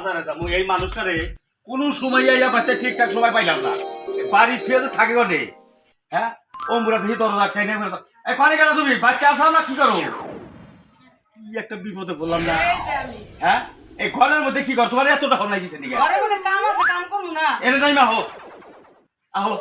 বাজারে যাব এই মানুষটারে কোনো সময় ইয়া বাচ্চা ঠিকঠাক সময় পাইলাম না। বাড়ি ফিরে থাকে গনে হ্যাঁ? অম্বুরা দিয়ে দরজা কেনে পানি গেল তুমি? বাচ্চা আসাও না কি করো? কি একটা বিপদে বললাম না। হ্যাঁ? এই ঘরের মধ্যে কি কর? তোমার এতটা হল নাকি নিয়ে ঘরের মধ্যে কাম আছে কাম করব না। এনে যাই আহো। আহো।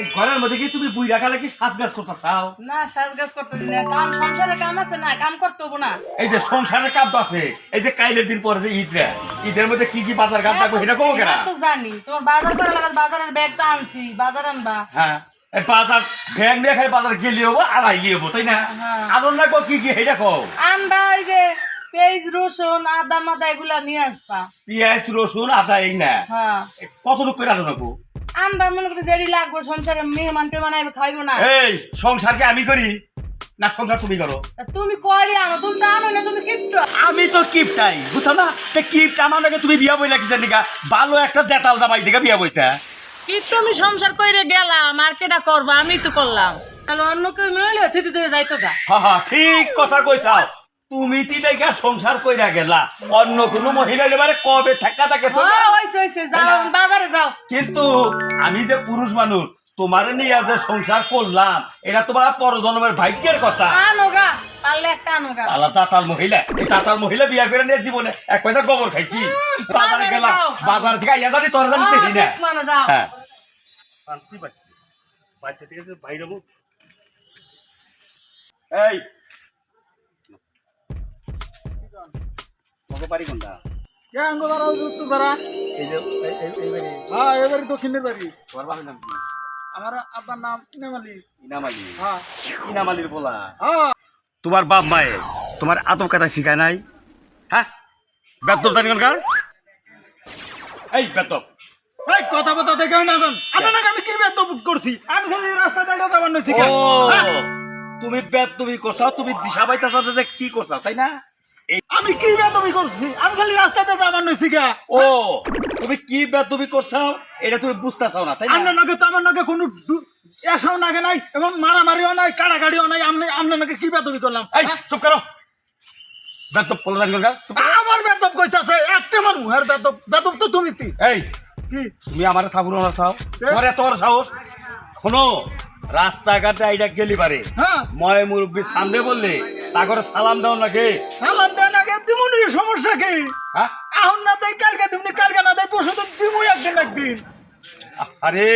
এই ঘরের মধ্যে কি তুমি বুই রাখালে কি সাজ গাছ করতে চাও না সাজ গাছ করতেছি না। কাম সংসারে কাম আছে না কাম করতে হব না। এই যে সংসারের কাম তো আছে এই যে কাইলের দিন পরে যে ঈদরা ঈদের মধ্যে কি কি বাজার কাম থাকবে কমো কেনা তো জানি তোমার বাজার করা লাগা বাজারের আনছি বাজার আনবা। হ্যাঁ এই বাজার ব্যাগ নিয়ে খাই বাজার গেলি হব হব তাই না? হ্যাঁ। আনন্দ লাগবো কি কি সেটা কও। আনবা এই যে পেঁয়াজ রসুন আদা মাদা এগুলা নিয়ে আসবা। পেঁয়াজ রসুন আদা এই না। হ্যাঁ। এ কতটুকু করে আনো আনবা মনে করি যেটি লাগবে সংসারে মেহমান টেমান আইবে খাইবো না। এই সংসারকে আমি করি? না সংসার তুমি করো। তুমি কয়রে আনো তুমি তো আনো না তুমি কিপটো। আমি তো কিপটাই বুঝছ না? তে কিপটা আমার নাকি তুমি বিয়া বইলা কিসের নিকা? ভালো একটা দেতাল জামাই দিকে বিয়া বইতা। কিপটো আমি সংসার কইরে গেলাম মার্কেটা করব? আমি তো করলাম। তাহলে অন্য কেউ মিলে থিতি দিয়ে যাইতো গা। হা হা ঠিক কথা কইছাও। তুমি তি দেখা সংসার কইরা গেলা। অন্য কোনো মহিলা এবারে কবে থাকা থাকে তো হ্যাঁ হইছে হইছে যাও বাজারে যাও। কিন্তু আমি যে পুরুষ মানুষ তোমার নিয়ে যে সংসার করলাম এটা তোমার পরজন্মের ভাগ্যের কথা। আনো গা পারলে একটা আনো গা আলা তাতাল মহিলা এই তাতাল মহিলা বিয়া করে নিয়ে জীবনে এক পয়সা গোবর খাইছি। বাজারে গেলাম বাজার থেকে আইয়া জানি তোর জানি দেখি না। মানে হ্যাঁ। শান্তি বাচ্চা বাচ্চা থেকে বাইরে এই মগো পারি কোনটা? কে আঙ্গ বাড়া উত্তর বাড়া এই যে এই- এই- এই বাড়ি। হ্যাঁ দক্ষিণের বাড়ি। তোমার বাপের নাম কি? আমার আব্বার নাম ইনামালি ইনামালি হ্যাঁ। ইনামালির বলা হ্যাঁ। তোমার বাপ মায়ে তোমার আদব কথা শিখায় নাই? হ্যাঁ? বেতব জানি কোনকার? এই বেতব এই কথা দেখে না আমি কি বেদ করছি? আমি খালি রাস্তা দেখা যাবার নইছি তুমি বেদ তুমি করছাও তুমি দিশা পাইতাছ যে কি করছাও তাই না? আমি কি বেদবি করছি? আমি খালি রাস্তাতে যাবার নইছি গা। ও তুমি কি করছাও? এটা তুমি বুঝতেছাও না তাই না? নাকি তো আমার নাকি কোনো এসাও নাগে নাই এবং মারামারিও নাই কাড়াকাড়িও নাই নাকি কি বেদবি করলাম? এই চুপ করো। বেতব আমার বেদব কইতাছে একটা মানুষ আর বেদব বেদব তো তুমি এই কি? তুমি আমার ঠাকুর না চাও? তোমার এত বড় সাহস? শোনো রাস্তাঘাটে আইডা গেলি পারে। হ্যাঁ। ময় মুরব্বী সামনে বললে তা করে সালাম দাও নাকি? আগে সমস্যা কি? হ্যাঁ? এখন না দেয় কালকে দিমনি কালকে না দেয় পরশু দিমুই একদিন একদিন। আরে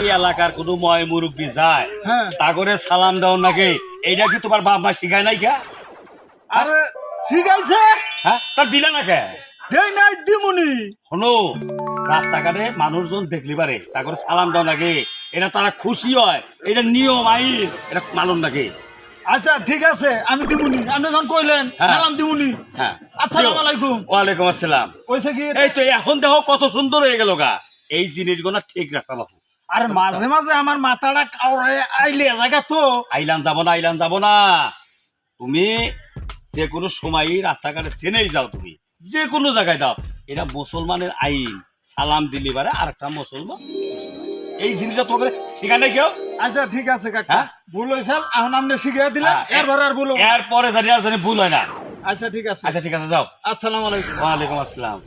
এই এলাকার কোনো ময় মুরব্বী যায় হ্যাঁ। তা করে সালাম দাও নাকি এইটা কি তোমার বাপ মা শিখায় নাই কে? আরে শিখাইছে? হ্যাঁ? তা দিলে না কে? দেই নাই দিমুনি। রাস্তাঘাটে মানুষজন দেখলি পারে তা করে সালাম দাও নাকি এটা তারা খুশি হয় এটা নিয়ম আইন এটা মালুম নাকি আচ্ছা ঠিক আছে আমি আপনি যখন কইলেন হ্যাঁ। সালাম দিমুনি। হ্যাঁ। আসসালামু আলাইকুম। ওয়ালাইকুম আসসালাম। ওইসে কি এই তো এখন দেখো কত সুন্দর হয়ে গেল গা। এই জিনিসগুলো ঠিক রাখা বাবু আর মাঝে মাঝে আমার মাথাটা কাউরে আইলে জায়গা তো। আইলাম যাব না আইলাম যাব না। তুমি যে কোনো সময় রাস্তাঘাটে চেনেই যাও তুমি। যে কোনো জায়গায় দাও এটা মুসলমানের আইন। সালাম দিলি বারে আর একটা মুসলমান এই জিনিসটা তোমাকে শিখানে কেউ? আচ্ছা ঠিক আছে কাকা। হ্যাঁ? ভুল হয়েছে এখন আপনি শিখিয়ে দিলেন হ্যাঁ, এরপর আর ভুল। এরপরে জানি আর জানি ভুল হয় না। আচ্ছা ঠিক আছে। আচ্ছা ঠিক আছে যাও। আসসালামু আলাইকুম। ওয়ালাইকুম আসসালাম।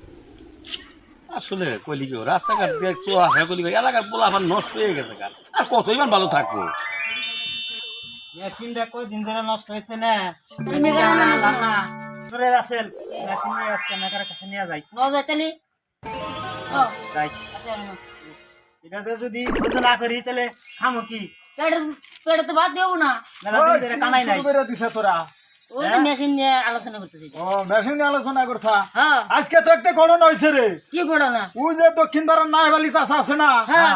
আসলে কইলি কেউ রাস্তাঘাট দিয়ে চোরা হয়ে কইলি এলাকার পোলা আমার নষ্ট হয়ে গেছে। আর কত ইমান ভালো থাকব? মেশিনটা কয়দিন ধরে নষ্ট হয়েছে না? তুমি মেশিনটা মেকানিক আনলাম না। তোরে রাসেল মেশিন নিয়ে আজকে মেকারের কাছে নিয়ে যাই। যাইতালি যাই। এটাতে যদি কিছু না করি তাহলে খামো কি? পেটে তো বাদ দেবো না। মেলা দিন ধরে কামাই নাই। করে দিছে তোরা। ওই মেশিন নিয়ে আলোচনা করতেছি। ও মেশিন নিয়ে আলোচনা করছা? হ্যাঁ। আজকে তো একটা ঘটনা হয়েছে রে। কি করো ওই যে দক্ষিণ পাড়ার নাইবালি কাছে আছে না? হ্যাঁ।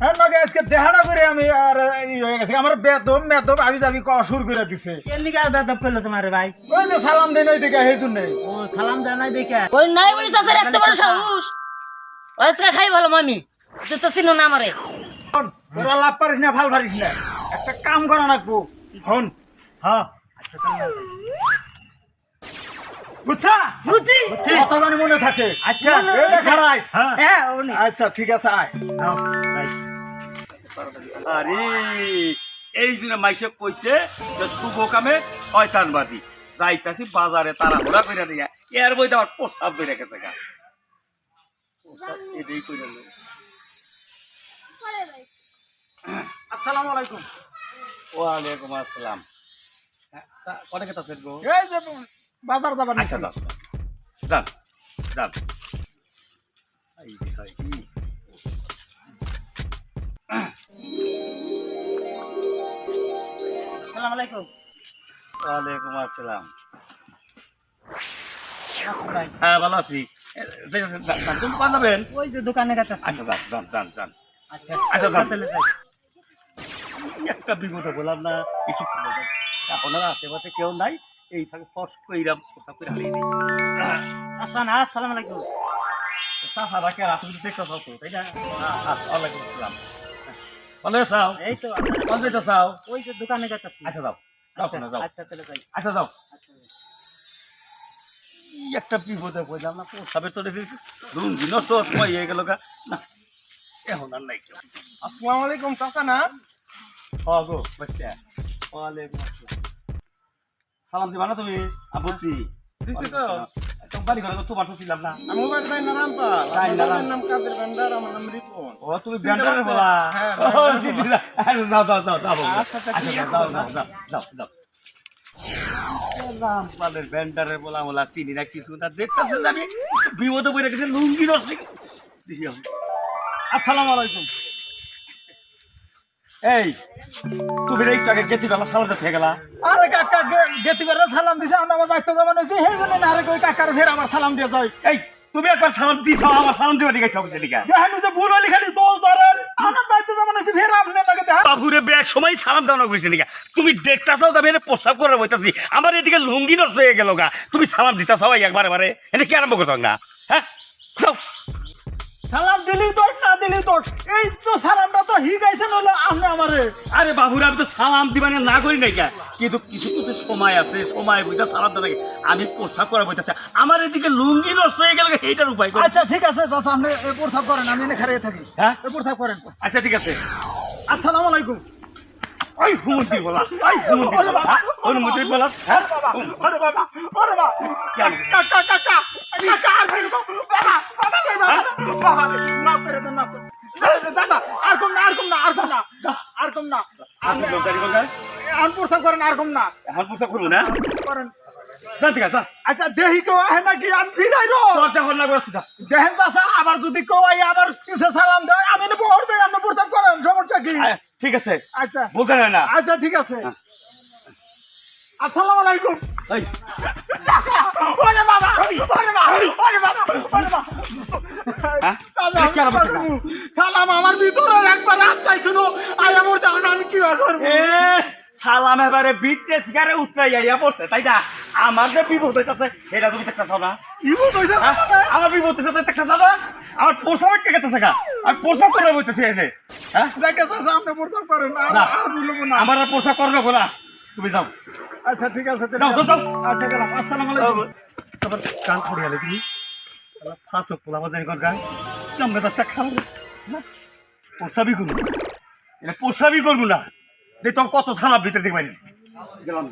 হ্যাঁ আজকে দেহাটা করে আমি আর হয়ে গেছে। আমার বেদম মেদম আমি যাবি শুরু করে দিছে। বেদব করল তোমার ভাই? ওই যে সালাম দেন ওই দিকে সেই জন্যে। ও সালাম দেয় নাই দেখে। ওই নাই বলিস আছে বড় সাহস। আজকে খাই ভালো মামি। তুই তো চিনো না আমারে। হন, তোরা লাভ পারিস না ভালো পারিস না। একটা কাম করা নাকবো হন হ্যাঁ। আচ্ছা বুঝছা? জানি মনে থাকে? আচ্ছা খাড়াই হ্যাঁ? হ্যাঁ আচ্ছা ঠিক আছে আয়। আরে এই জন্য মাইসে কইছে যে শুভ কামে শয়তানবাদী। যাইতাছি বাজারে তারা ঘোরা করে নিয়ে। এর বইতে আমার প্রস্তাব বেড়ে গেছে গা। এটাই করে লই। আসসালামু আলাইকুম। ওয়ালাইকুম আসসালাম। হ্যাঁ, কটা কেতা ফেলব এই যে বাজার যাবার আচ্ছা যান যান যান এই যে হয় কি? আসসালামু আলাইকুম। ওয়ালাইকুম আসসালাম। হ্যাঁ ভালো আছি। তুমি দোকান যাবেন? ওই যে দোকানে কাছে আচ্ছা যান যান যান যান। আচ্ছা আচ্ছা, যান। তাহলে যাই। একটা বিপদে বললাম না কিছু আপনার আশেপাশে কেউ নাই এই ফস কইরাম পোশাক করে হারিয়ে দিই। আচ্ছা আসসালামু আলাইকুম। সাহাবা কে রাত দেখতে চাও তো তাই না? আচ্ছা, ওয়ালাইকুম আসসালাম। ভালো আছো? এই তো। আপনার- চাও? ওই যে দোকানে যাচ্ছি আচ্ছা যাও। আচ্ছা যাও। আচ্ছা তাহলে যাই। আচ্ছা যাও। আচ্ছা একটা বিপদে পড়লাম না প্রস্তাবের তো দেখি লুঙ্গি নষ্ট সময় হয়ে গেল গা না এখন আর নাই কেউ আসসালামু আলাইকুম চাচা না হ্যাঁ গো বসতে ওয়ালাইকুম আসসালাম সালাম দিবা না তুমি আবুসি দিছি তো কোম্পানি করে তোমার তো ছিলাম না আমি না রামপাল তাই না, আমার নাম কাদের ভান্ডার আমার নাম রিপন ও তুমি বলা হ্যাঁ, আচ্ছা, যাও যাও যাও যাও আচ্ছা, আচ্ছা, যাও যাও যাও যাও যাও রামপালের বলা বলা চিনি না কিছু না দেখতেছেন আমি বিপদে পড়ে গেছে লুঙ্গি নষ্ট আসসালামু আলাইকুম। এই তুমি রে একটু আগে গেতি গেলা সালাদে থেকে গেলা? আরে কাকা গেতি করে সালাম দিছে আমরা আমার সেই জন্য না আরে কই কাকার ফের আমার সালাম দিয়ে যাই। এই তুমি একবার সালাম দিছ আমার সালাম দিবা ঠিক আছে অবশ্যই ঠিক আছে যে ভুল হলি খালি দোষ ধরেন আমার যাবেন হইছে ফের সময় সালাম দেওয়া কইছে নাকি? তুমি দেখতাছাও আমি এনে প্রস্তাব করে বইতাছি। আমার এদিকে লুঙ্গি নষ্ট হয়ে গেল গা। তুমি সালাম দিতাছাও একবারে বারে। এটা কি আরম্ভ করছ না হ্যাঁ? যাও। সালাম দিলি তোর না দিলি তোর? এই তো সালামটা তো হি গাইছেন হলো আপনি আমারে। আরে বাবুরে আমি তো সালাম দিবানে না করি নাই কিন্তু কিছু কিছু সময় আছে সময় বুঝতে সালাম লাগে আমি প্রস্তাব করে বইতাছি। আমার এদিকে লুঙ্গি নষ্ট হয়ে গেল এইটার উপায়। আচ্ছা ঠিক আছে চাচা আপনি এই প্রস্তাব করেন আমি এনে খারিয়ে থাকি। হ্যাঁ? এই প্রস্তাব করেন। আচ্ছা ঠিক আছে। আসসালামু আলাইকুম। ওই হুমুন্দি বলা ওই হুমুন্দি বলা। হ্যাঁ? অনুমতি বলা হ্যাঁ? আরে বাবা আরে বাবা কাকা কাকা কাকা আর ভাই বাবা বাবা রে বাবা না করে না করে দাদা আর কম না আর কম না আর কম না আর কম না। আপনি লোকদারি বলতে আন প্রস্তাব করেন আর কম না। এখন প্রস্তাব করব না? করেন। আচ্ছা দেহি কেউ আহে নাকি? আমি ফিরাই। দেখেন আবার যদি কেউ আবার সালাম দেয়? আমি নেব ওর দেয় আপনি প্রস্তাব করেন সমস্যা কি? ঠিক আছে। আচ্ছা। বলতে হয় না। আচ্ছা ঠিক আছে। আসসালামু আলাইকুম। এই, ওরে বাবা ওরে বাবা ওরে বাবা ওরে বাবা। হ্যাঁ? সালাম আমার ভিতরে একবার আত্মাই শুনো। আই আমার জানো আমি কি করব। এ, সালাম এবারে উত্তরাই আইয়া পড়ছে তাই না? আমার যে বিপদ হইতাছে এটা তুমি দেখতেছ না? বুঝ হইছে হ্যাঁ? আমার বিপদ হইছে দেখতেছ না? আমার পোশাক কে গেতেছে গা। আমি করে বইতেছি এসে হ্যাঁ? আপনি করেন না। আর বলব না। আমার আর পোশাক করবে বলা। তুমি যাও। আচ্ছা ঠিক আছে যাও। যাও। আচ্ছা গেলাম। আসসালামু আলাইকুম। কান পড়ে গেলে তুমি। ফাঁসো পোলা বাজারি কর গান। মেজাজটা খারাপ? পোষাবি করব না এটা পোষাবি করব না। যে তোর কত সালাপ ভিতরে দেখবানি। গেলাম।